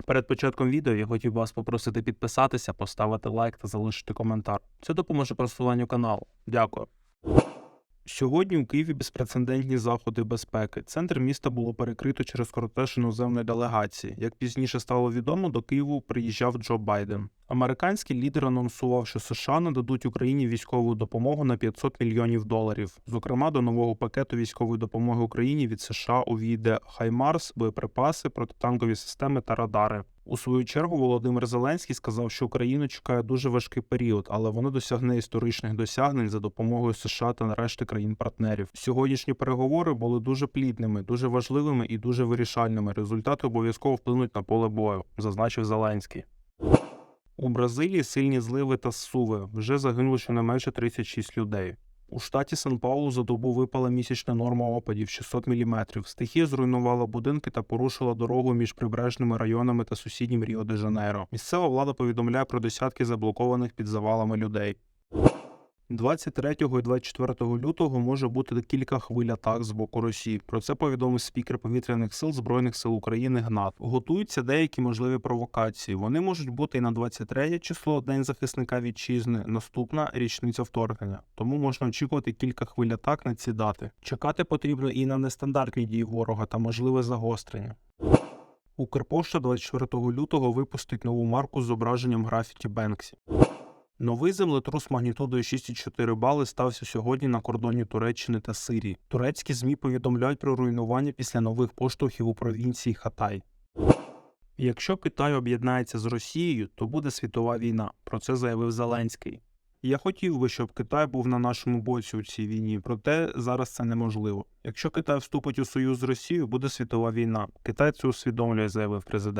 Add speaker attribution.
Speaker 1: А перед початком відео я хотів вас попросити підписатися, поставити лайк та залишити коментар. Це допоможе просуванню каналу. Дякую. Сьогодні у Києві безпрецедентні заходи безпеки. Центр міста було перекрито через кортеж іноземної делегації. Як пізніше стало відомо, до Києву приїжджав Джо Байден. Американський лідер анонсував, що США нададуть Україні військову допомогу на 500 мільйонів доларів. Зокрема, до нового пакету військової допомоги Україні від США увійде Хаймарс, боєприпаси, протитанкові системи та радари. У свою чергу Володимир Зеленський сказав, що Україну чекає дуже важкий період, але воно досягне історичних досягнень за допомогою США та нарешті країн-партнерів. Сьогоднішні переговори були дуже плідними, дуже важливими і дуже вирішальними. Результати обов'язково вплинуть на поле бою, зазначив Зеленський. У Бразилії сильні зливи та суви. Вже загинуло щонайменше 36 людей. У штаті Сан-Паулу за добу випала місячна норма опадів 600 мм. Стихія зруйнувала будинки та порушила дорогу між прибережними районами та сусіднім Ріо-де-Жанейро. Місцева влада повідомляє про десятки заблокованих під завалами людей. 23 і 24 лютого може бути кілька хвиль атак з боку Росії. Про це повідомив спікер повітряних сил Збройних сил України Гнат. Готуються деякі можливі провокації. Вони можуть бути і на 23 число, День захисника вітчизни, наступна річниця вторгнення. Тому можна очікувати кілька хвиль атак на ці дати. Чекати потрібно і на нестандартні дії ворога та можливе загострення. Укрпошта 24 лютого випустить нову марку з зображенням графіті Бенксі. Новий землетрус магнітудою 6,4 бали стався сьогодні на кордоні Туреччини та Сирії. Турецькі ЗМІ повідомляють про руйнування після нових поштовхів у провінції Хатай. Якщо Китай об'єднається з Росією, то буде світова війна. Про це заявив Зеленський. Я хотів би, щоб Китай був на нашому боці у цій війні, проте зараз це неможливо. Якщо Китай вступить у союз з Росією, буде світова війна. Китай це усвідомлює, заявив президент.